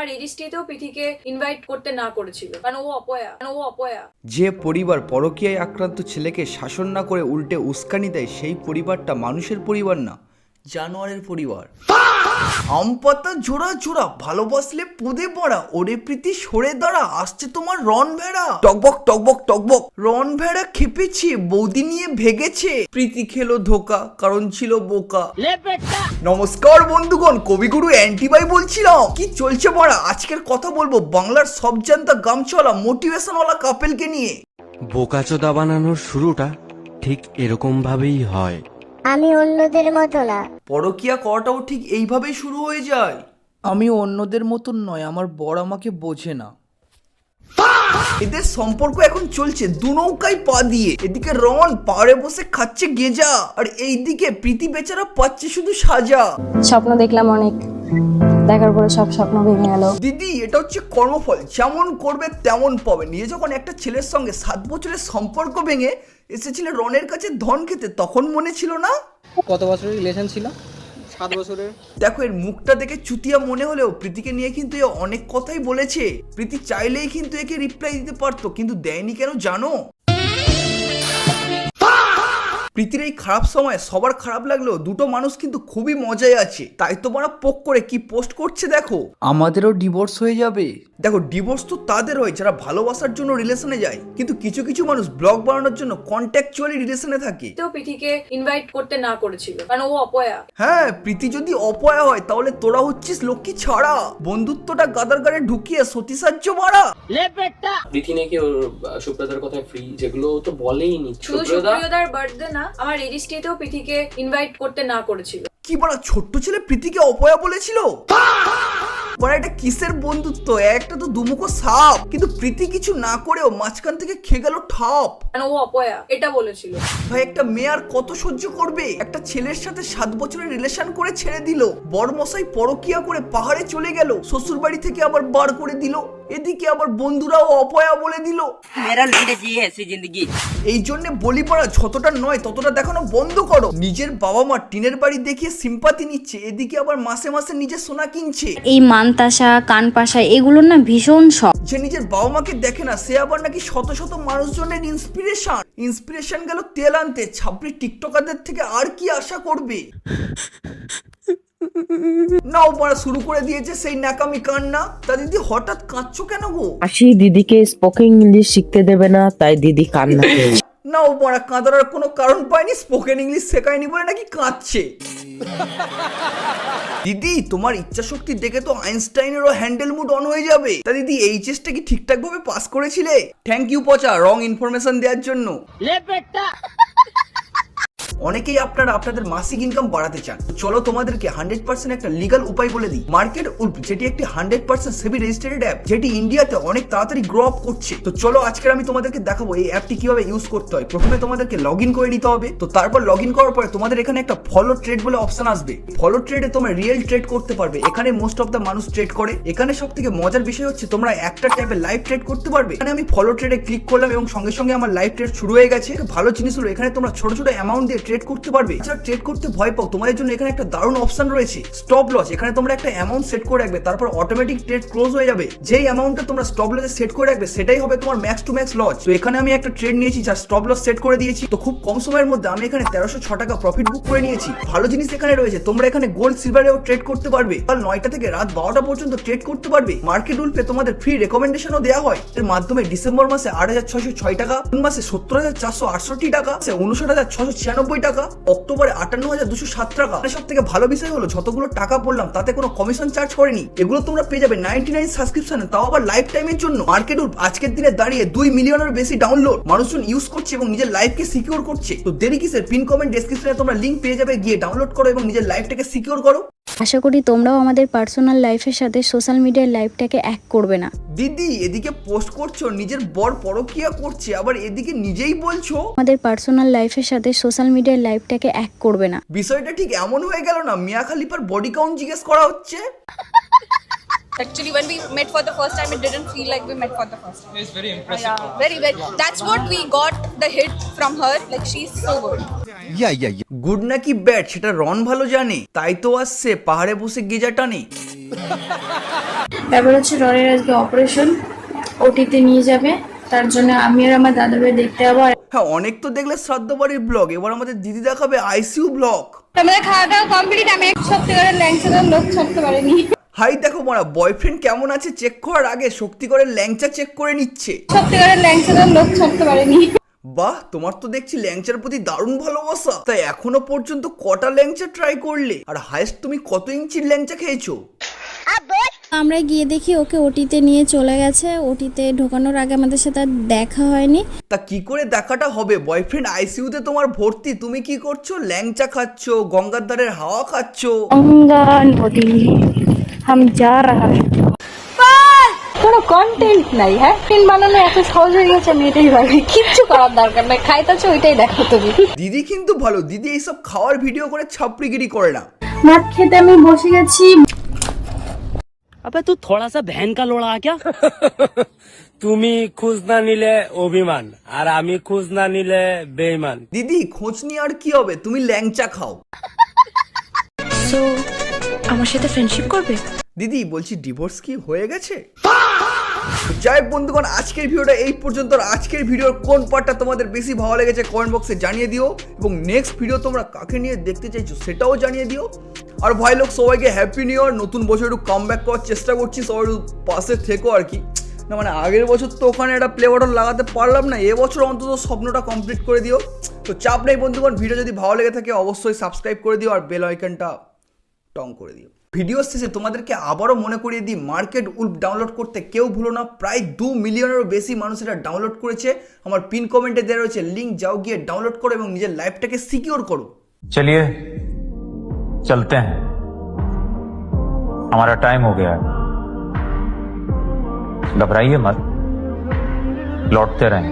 আমার রেজিস্ট্রিতেও পিথিকে ইনভাইট করতে না করেছিল। কারণ ও অপয়া, কারণ ও অপয়া। যে পরিবার পরকীয়ায় আক্রান্ত ছেলেকে শাসন না করে উল্টে উস্কানি দেয়, সেই পরিবারটা মানুষের পরিবার না। জানোয়ারের পরিবার। আম পাতা জোড়া জোড়া ভালোবাসলে পুদে পড়া ওরে প্রীতি সরে দাঁড়া আসছে তোমার রন ভেড়া। টকবক টকবক টকবক। রন ভেড়া খেপেছে বৌদি নিয়ে ভেগেছে প্রীতি খেলো ধোকা কারণ ছিল বোকা। নমস্কার বন্ধুগণ কবিগুরু অ্যান্টিবাই বলছিলাম। কি চলছে পড়া আজকের কথা বলব বাংলার সব জানতা গামছলা মোটিভেশনওয়ালা কাপেলকে নিয়ে। বোকাচোদা বানানোর শুরুটা ঠিক এরকম ভাবেই হয়। আমি অন্যদের মতো না। পরকিয়া করাটাও ঠিক এইভাবেই শুরু হয়ে যায়। আমি অন্যদের মতন নয় আমার বড় আমাকে বোঝে না। এদের সম্পর্ক এখন চলছে দু নৌকায় পা দিয়ে। এদিকে রন পাড়ে বসে খাচ্ছে গেজা আর এইদিকে প্রীতি বেচারা পাচ্ছে শুধু সাজা। স্বপ্ন দেখলাম অনেক। দেখার পরে সব স্বপ্ন ভেঙে গেল। দিদি এটা হচ্ছে কর্মফল। যেমন করবে তেমন পাবে। নিয়ে যখন একটা ছেলের সঙ্গে সাত বছরের সম্পর্ক ভেঙে এসেছিলে রনের কাছে ধন খেতে তখন মনে ছিল না? কত বছরের রিলেশন ছিল? সাত বছরের। দেখো এর মুখটা দেখে চুতিয়া মনে হলেও প্রীতিকে নিয়ে কিন্তু এ অনেক কথাই বলেছে। প্রীতি চাইলেই কিন্তু একে রিপ্লাই দিতে পারতো কিন্তু দেয়নি কেন জানো? প্রীতির এই খারাপ সময় সবার খারাপ লাগলেও দুটো মানুষ কিন্তু খুবই মজায় আছে। তাই তো মারা পোক করে কি পোস্ট করছে দেখো। আমাদেরও ডিভোর্স হয়ে যাবে। দেখো ডিভোর্স তো তাদের হয় যারা ভালোবাসার জন্য রিলেশনে যায়। কিন্তু কিছু কিছু মানুষ ব্লগ বানানোর জন্য কন্ট্যাকচুয়ালি রিলেশনে থাকে। তেও পিথিকে ইনভাইট করতে না করেছিল কারণ ও অপয়া। হ্যাঁ প্রীতি যদি অপয়া হয় তাহলে তোরা হচ্ছিস লক্ষ্মী ছাড়া। বন্ধুত্বটা গাদার গাড়ে ঢুকিয়ে সতী সাহায্য মারা প্রীতি নাকি ওর সুপ্রদার কথায় ফ্রি যেগুলো তো বলেইনি। শুধু সুপ্রদা সুপ্রিয়দার বার্থডে না আমার রেজিস্ট্রিতেও পিথিকে ইনভাইট করতে না করেছিল। কি বলা ছোট্ট ছেলে প্রীতিকে অপয়া বলেছিল? বড় একটা কিসের বন্ধুত্ব একটা তো দুমুখো সাপ। কিন্তু প্রীতি কিছু না করেও মাঝখান থেকে খেয়ে গেল ঠাপ। কারণ ও অপয়া? এটা বলেছিল। ভাই একটা মেয়ে আর কত সহ্য করবে? একটা ছেলের সাথে সাত বছরের রিলেশন করে ছেড়ে দিল। বড়মশাই পরকিয়া করে পাহাড়ে চলে গেল। শ্বশুর বাড়ি থেকে আবার বার করে দিল। এদিকে আবার বন্ধুরাও অপয়া বলে দিল। এই জন্য বলি পড়া যতটা নয় ততটা দেখানো বন্ধ করো। নিজের বাবা মা টিনের বাড়ি দেখিয়ে সিম্পাতি নিচ্ছে এদিকে আবার মাসে মাসে নিজের সোনা কিনছে। এই মানতাসা কানপাশা এগুলোর না ভীষণ শখ। যে নিজের বাবা মাকে দেখে না সে আবার নাকি শত শত মানুষজনের ইন্সপিরেশন ইন্সপিরেশন গেল তেল আনতে ছাপড়ি টিকটকারদের থেকে আর কি আশা করবে? নাও পড়া শুরু করে দিয়েছে সেই ন্যাকামি কান্না। তা দিদি হঠাৎ কাঁদছো কেন গো? আশি দিদিকে স্পোকেন ইংলিশ শিখতে দেবে না তাই দিদি কান্না নাও পড়া কাঁদার কোনো কারণ পায়নি স্পোকেন ইংলিশ শেখায়নি বলে নাকি কাঁদছে। দিদি তোমার ইচ্ছা শক্তি দেখে তো আইনস্টাইনেরও হ্যান্ডেল মুড অন হয়ে যাবে। তা দিদি এইচএসটা কি ঠিকঠাক ভাবে পাস করেছিলে? থ্যাংক ইউ পচা রং ইনফরমেশন দেওয়ার জন্য। অনেকেই আপনারা, আপনাদের মাসিক ইনকাম বাড়াতে চান। চলো তোমাদেরকে হান্ড্রেড পার্সেন্ট একটা লিগাল উপায় বলে দিই। মার্কেট উল্প যেটি একটি hundred percent SEBI registered app যেটি ইন্ডিয়াতে অনেক তাড়াতাড়ি গ্রো আপ করছে। তো চলো আজকে আমি তোমাদেরকে দেখাবো এই অ্যাপটি কীভাবে ইউজ করতে হয়। প্রথমে তোমাদেরকে লগ ইন করে নিতে হবে। তো তারপর লগ ইন করার পরে তোমাদের এখানে একটা ফলো ট্রেড বলে অপশন আসবে। ফলো ট্রেডে তোমরা রিয়েল ট্রেড করতে পারবে। এখানে মোস্ট অফ দ্য মানুষ ট্রেড করে। এখানে সব থেকে মজার বিষয় হচ্ছে তোমরা একটা টাইপের লাইভ ট্রেড করতে পারবে। এখানে আমি ফলো ট্রেডে ক্লিক করলাম এবং সঙ্গে সঙ্গে আমার লাইভ ট্রেড শুরু হয়ে গেছে। ভালো জিনিস হলো এখানে তোমরা ছোট ছোট অ্যামাউন্ট দিয়ে ট্রেড করতে পারবে? যারা ট্রেড করতে ভয় পাও। তোমাদের জন্য এখানে একটা দারুণ অপশন রয়েছে। স্টপ লস এখানে তোমরা একটা অ্যামাউন্ট সেট করে রাখবে, তারপর অটোমেটিক ট্রেড ক্লোজ হয়ে যাবে। যেই অ্যামাউন্টটা তোমরা স্টপ লসে সেট করে রাখবে, সেটাই হবে তোমার ম্যাক্স টু ম্যাক্স লস তো এখানে আমি একটা ট্রেড নিয়েছি, যার স্টপ লস সেট করে দিয়েছি। তো খুব কম সময়ের মধ্যে আমি এখানে তেরোশো ছ টাকা প্রফিট বুক করে নিয়েছি। ভালো জিনিস এখানে রয়েছে, তোমরা এখানে গোল্ড সিলভারেও ট্রেড করতে পারবে। কাল নয়টা থেকে রাত বারোটা পর্যন্ত ট্রেড করতে পারবে। মার্কেট উল্পে তোমাদের ফ্রি রেকমেন্ডেশনও দেওয়া হয়। এর মাধ্যমে ডিসেম্বর মাসে আট হাজার ছয়শো ছয় টাকা, জুন মাসে সত্তর হাজার চারশো আটষট্টি টাকা উনষাট হাজার ছশো ছিয়ানব্বই টাকা, অক্টোবরে আটান্ন হাজার দুশো সাত টাকা। সব থেকে ভালো বিষয় হলো, যতগুলো টাকা বললাম তাতে কোনো কমিশন চার্জ করেনি এগুলো তোমরা পেয়ে যাবে নাইনটি নাইন সাবস্ক্রিপশনে তাও আবার লাইফ টাইমের জন্য। মার্কেট আজকের দিনে দাঁড়িয়ে দুই মিলিয়নের বেশি ডাউনলোড মানুষজন ইউজ করছে এবং নিজের লাইফকে সিকিউর করছে। তো দেরি কিসের? পিন কমেন্ট ডেসক্রিপশনে তোমরা লিঙ্ক পেয়ে যাবে, গিয়ে ডাউনলোড করো এবং নিজের লাইফটাকে সিকিউর করো। আশা করি তোমরাও আমাদের পার্সোনাল লাইফের সাথে সোশ্যাল মিডিয়ার লাইফটাকে এক করবে না। দিদি এদিকে পোস্ট করছ নিজের বর পরকিয়া করছে আবার এদিকে নিজেই বলছো? আমাদের পার্সোনাল লাইফের সাথে সোশ্যাল মিডিয়ার লাইফটাকে এক করবে না। বিষয়টা ঠিক এমন হয়ে গেল না মিয়া খালিফার বডি কাউন্ট জিজ্ঞেস করা হচ্ছে? Actually, when we met for the first time, it didn't feel like we met for the first time. It's very impressive. Yeah, very, very. That's what we got the hit from her. Like she's so good. Yeah yeah yeah good নাকি bad সেটা Ron ভালো জানে। তাই তো আসছে পাহাড়ে বসে গেজা টানে। ব্যাপার হচ্ছে রনের আজকে অপারেশন ওটিতে নিয়ে যাবে। তার জন্য আমি আর আমার দাদাভাই দেখতে যাব। হ্যাঁ অনেক তো দেখলে শ্রাদ্ধ বাড়ির ব্লগ। এবার আমাদের দিদি দেখাবে আইসিইউ ব্লগ। আমাদের খাওয়া দাওয়া কমপ্লিট আমি সত্যিকারের ল্যাংচাদার লোক ছাড়তে পারিনি। হাই দেখো মারা বয়ফ্রেন্ড কেমন আছে চেক করার আগে শক্তি করে ল্যাংচা চেক করে নিচ্ছে। সত্যিকারের ল্যাংচাদার লোক ছাড়তে পারিনি। বাহ তোমার তো দেখছি ল্যাংচার প্রতি দারুণ ভালোবাসা। তাই এখনও পর্যন্ত কটা ল্যাংচা ট্রাই করলে? আর হায়েস্ট তুমি কত ইঞ্চির ল্যাংচা খেয়েছো? আমরা গিয়ে দেখি ওকে ওটিতে নিয়ে চলে গেছে। ওটিতে ঢোকানোর আগে আমাদের সাথে আর দেখা হয়নি। তা কি করে দেখাটা হবে? বয়ফ্রেন্ড আইসিইউতে তোমার ভর্তি তুমি কি করছ? ল্যাংচা খাচ্ছ গঙ্গার ধারের হাওয়া খাচ্ছ। গঙ্গা নদী। হাম যা রাহা কোনো কন্টেন্ট নাই হ্যাঁ? ফিল্ম বানানো এত সহজ হয়ে গেছে আমি এটাই ভাবি। কিচ্ছু করার দরকার নাই খাইতেছো ওইটাই দেখো তুমি। দিদি কিন্তু ভালো দিদি এইসব খাওয়ার ভিডিও করে ছাপড়িগিরি করে না। ভাত খেতে আমি বসে গেছি। আবে তুই থোড়া সা ভ্যান কা লোড়া ক্যা? তুমি খোঁজ না নিলে অভিমান আর আমি খোঁজ না নিলে বেইমান। দিদি খোঁজ নিয়ে আর কি হবে? তুমি ল্যাংচা খাও। আমার সাথে ফ্রেন্ডশিপ করবে? দিদি, বলছি ডিভোর্স কি হয়ে গেছে? যাই বন্ধুগণ, আজকের ভিডিওটা এই পর্যন্ত। আজকের ভিডিওর কোন পার্টটা তোমাদের বেশি ভালো লেগেছে কমেন্ট বক্সে জানিয়ে দিও। এবং নেক্সট ভিডিও তোমরা কাকে নিয়ে দেখতে চাইছো সেটাও জানিয়ে দিও। আর ভাই লোক, সবাইকে হ্যাপি নিউ ইয়ার নতুন বছর একটু কাম ব্যাক করার চেষ্টা করছি। সবাই একটু পাশে থেকো আর কি। না মানে আগের বছর তো ওখানে একটা প্লে বাটন লাগাতে পারলাম না। এবছর অন্তত স্বপ্নটা কমপ্লিট করে দিও। তো চাপ নেই বন্ধুগণ ভিডিও যদি ভালো লেগে থাকে অবশ্যই সাবস্ক্রাইব করে দিও আর বেল আইকনটা টং করে দিও। ভিডিও শেষে তোমাদেরকে আবারও মনে করিয়ে দিই মার্কেট উল্প ডাউনলোড করতে কেউ ভুলো না প্রায় দু মিলিয়নেরও বেশি মানুষ এটা ডাউনলোড করেছে আমার পিন কমেন্টে দেওয়া রয়েছে লিঙ্ক যাও গিয়ে ডাউনলোড করো এবং নিজের লাইফটাকে সিকিওর করো चलिए चलते हैं हमारा टाइम हो गया है घबराइए मत लौटते रहें